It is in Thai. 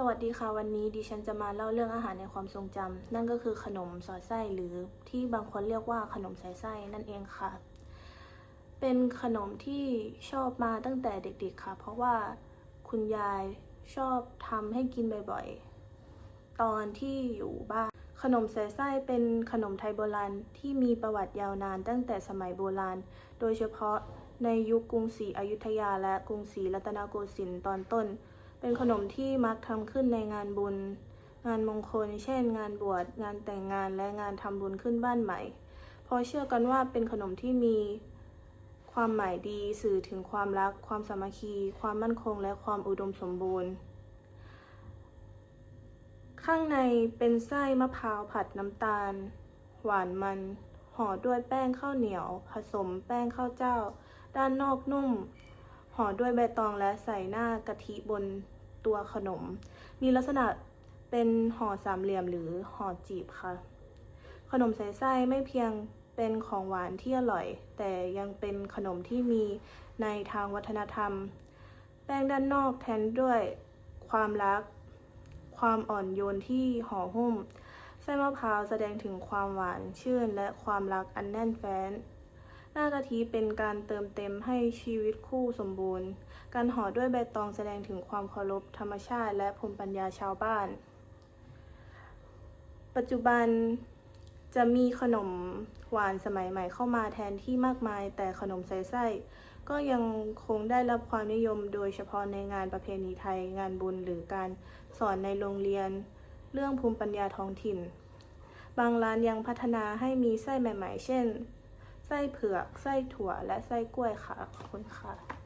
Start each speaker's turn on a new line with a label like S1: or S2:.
S1: สวัสดีค่ะวันนี้ดิฉันจะมาเล่าเรื่องอาหารในความทรงจำนั่นก็คือขนมสอดไส้หรือที่บางคนเรียกว่าขนมใส่ไส้นั่นเองค่ะ เป็นขนมที่ชอบมาตั้งแต่เด็กๆค่ะ เพราะว่าคุณยายชอบทำให้กินบ่อยๆ ตอนที่อยู่บ้าน ขนมใส่ไส้เป็นขนมไทยโบราณที่มีประวัติยาวนานตั้งแต่สมัยโบราณ โดยเฉพาะในยุคกรุงศรีอยุธยาและกรุงศรีรัตนโกสินทร์ตอนต้น เป็นขนมที่มักทำขึ้นในงานบุญ งานมงคล เช่น งานบวช งานแต่งงาน และงานทำบุญขึ้นบ้านใหม่ เพราะเชื่อกันว่าเป็นขนมที่มีความหมายดีสื่อถึงความรัก ความสามัคคี ความมั่นคง และความอุดมสมบูรณ์ ข้างในเป็นไส้มะพร้าวผัดน้ำตาล หวานมันห่อด้วยแป้งข้าวเหนียว ผสมแป้งข้าวเจ้า ด้านนอกนุ่ม ห่อด้วยใบตองและใส่หน้ากะทิบนตัวขนม มีลักษณะเป็นห่อสามเหลี่ยมหรือห่อจีบค่ะ ขนมใส่ไส้ไม่เพียงเป็นของหวานที่อร่อย แต่ยังเป็นขนมที่มีในทางวัฒนธรรม แป้งด้านนอกแทนด้วยความรัก ความอ่อนโยนที่ห่อหุ้ม ไส้มะพร้าวแสดงถึงความหวานชื่น และความรักอันแน่นแฟ้น หน้ากะทิเป็นการเติมเต็มให้ชีวิตคู่สมบูรณ์ การห่อด้วยใบตองแสดงถึงความเคารพธรรมชาติ และภูมิปัญญาชาวบ้าน ปัจจุบันจะมีขนมหวานสมัยใหม่เข้ามาแทนที่มากมาย แต่ขนมใส่ไส้ก็ยังคงได้รับความนิยมโดยเฉพาะในงานประเพณีไทย งานบุญหรือการสอนในโรงเรียน เรื่องภูมิปัญญาท้องถิ่น บางร้านยังพัฒนาให้มีไส้ใหม่ ๆ เช่น ไส้เผือก ไส้ถั่ว และไส้กล้วยค่ะ ขอบคุณค่ะ